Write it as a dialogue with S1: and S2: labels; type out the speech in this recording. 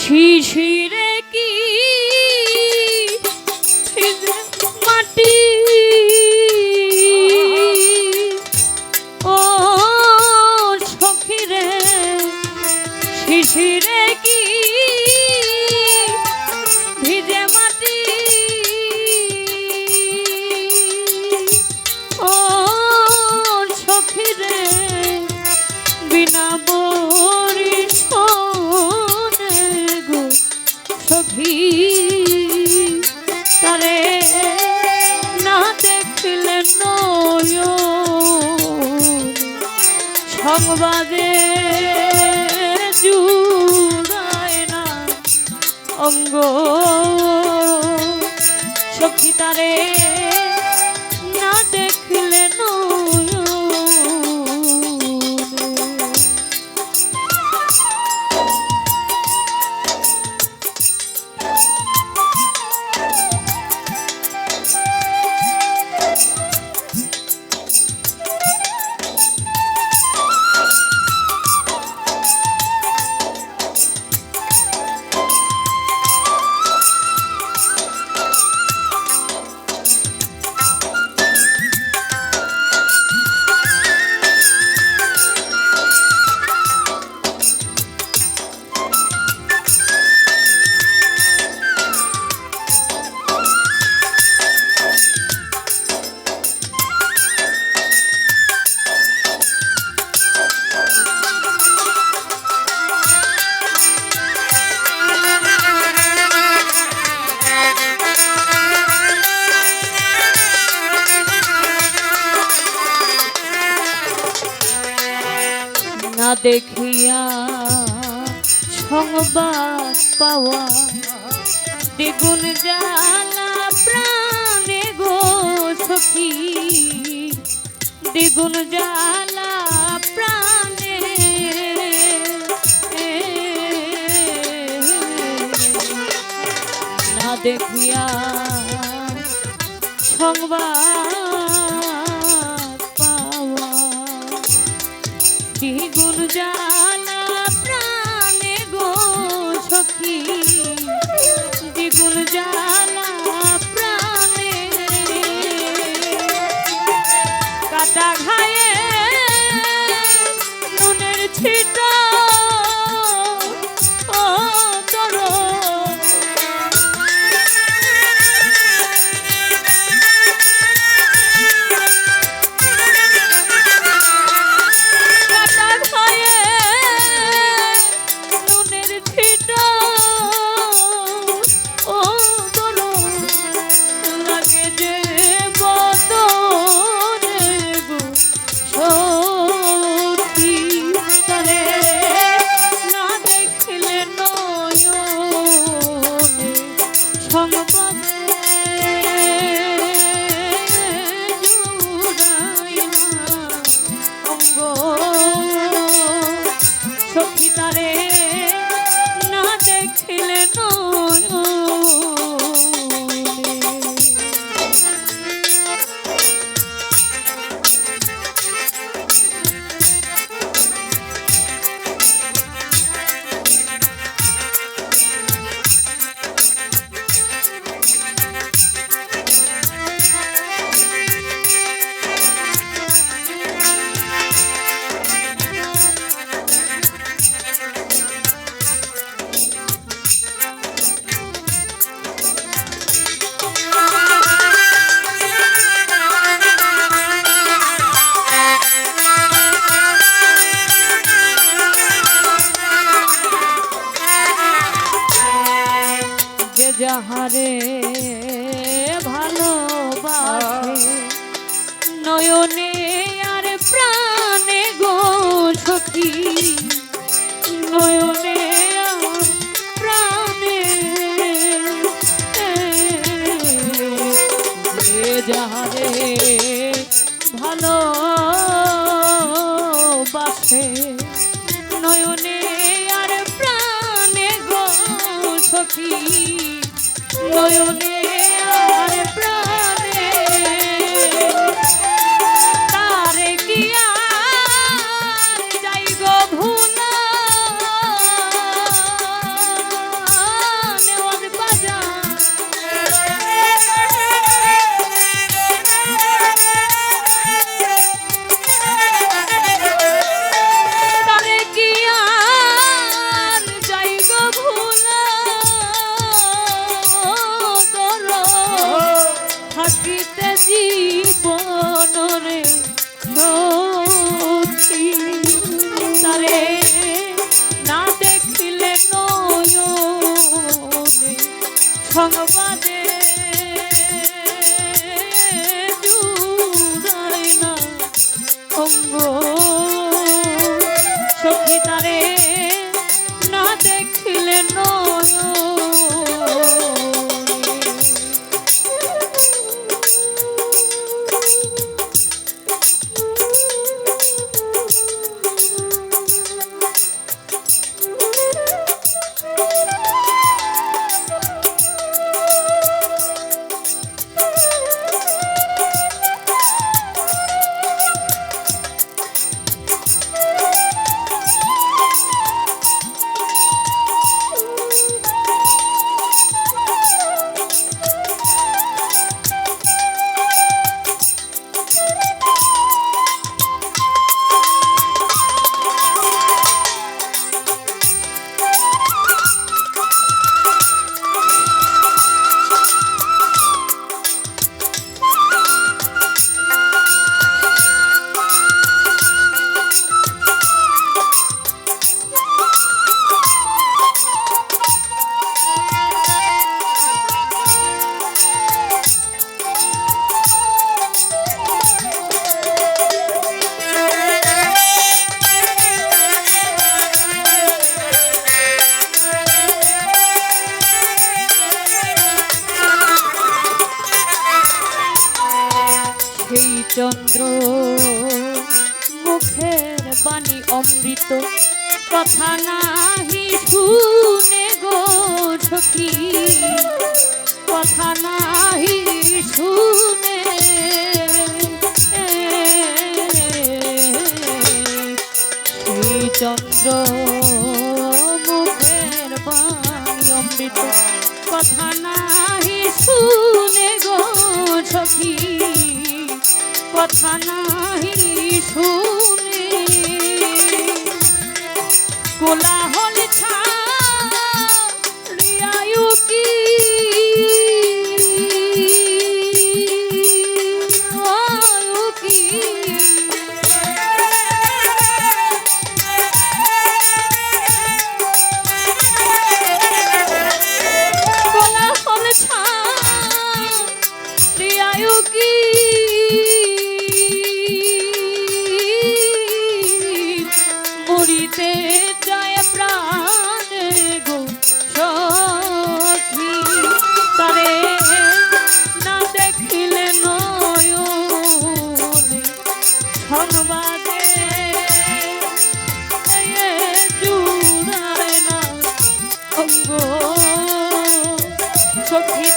S1: শিশির অঙ্গবাদে জুড়ায় না অঙ্গ সখী তারে দেখিয়া সংবাদ পাওয়া দ্বিগুণ জ্বালা প্রাণে গো সখী। দ্বিগুণ জ্বালা প্রাণে না দেখিয়া সংবাদ গুণ যা যাহারে ভালোবাসে নয়নে আর প্রাণে গো সখি নয়নে প্রাণে যাহারে Oh, you're সংবাদে চন্দ্র মুখের বাণী অমৃত, কথা নাহি শুনে গো সখী। কথা নাহি শুনে চন্দ্র মুখের বাণী অমৃত, কথা নাহি শুনে গো সখী। কথা নাহি শুনে। কোলাহল ছা মরিতে চায় প্রাণ গো সখী। তারে না দেখিলে নয় সংবাদে জুড়ায় না সখী